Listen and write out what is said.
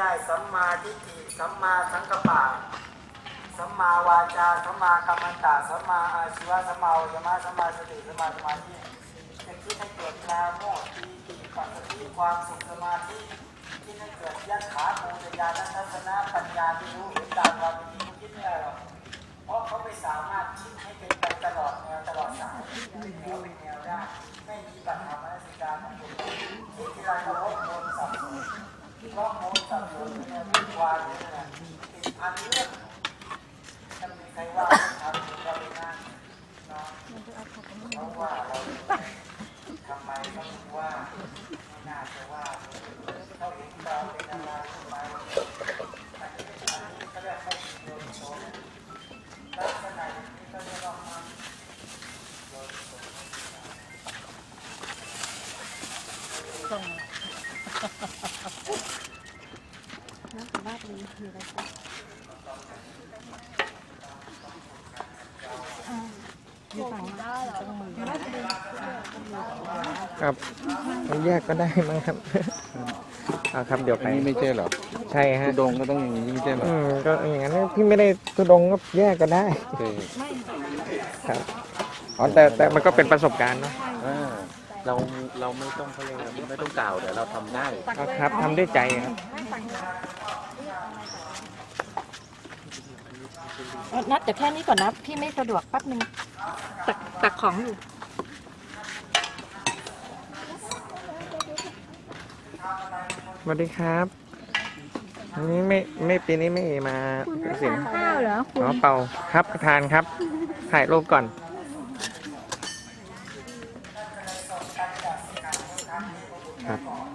ได้สัมมาทิฏฐิสัมมาสังกัปปะสัมมาวาจาสัมมากัมมันตะสัมมาอาชีวะสัมมาวิยมะสัมมาสติสัมมาสมาธิจะคิดให้เกิดปราโมทย์ปีติปัสสติความสุขสมาธิคิดให้เกิดยัตถาภูตญาณทัศนะปัญญาที่รู้เห็นตามความจริงคิดไม่ได้หรอกเพราะเขาไม่สามารถคิดให้เป็นไปตลอดแนวตลอดสายเป็นแนวเป็นแนวได้ไม่มีปัญหามนสิการของคุณคิดทีไรก็วกวนสับสนเพราะ โม ครับเอาแยกก็ได้มั้งครับเอาครับเดี๋ยวไปอันนี้ไม่ใช่เหรอใช่ฮะ ทุดงก็ต้องอย่างนี้ไม่ใช่เหรออืมก็อย่างนั้นพี่ไม่ได้ทุดงก็แยกก็ได้โอเคครับอ๋อแต่แต่มันก็เป็นประสบการณ์เนาะอ่า เราเราไม่ต้องเขาเรียกว่าไม่ต้องกล่าวแต่เราทำได้เอาครับทำด้วยใจครับ เอานัดเดี๋ยวแค่นี้ก่อนนะ พี่ไม่สะดวกแป๊บนึงตักตักของอยู่ สวัสดีครับอันนี้ไม่ไม่ปีนี้ไม่มาสินข้าวเหรออ๋อเป่าครับทานครับ ถ่ายรูปก่อน 嗯。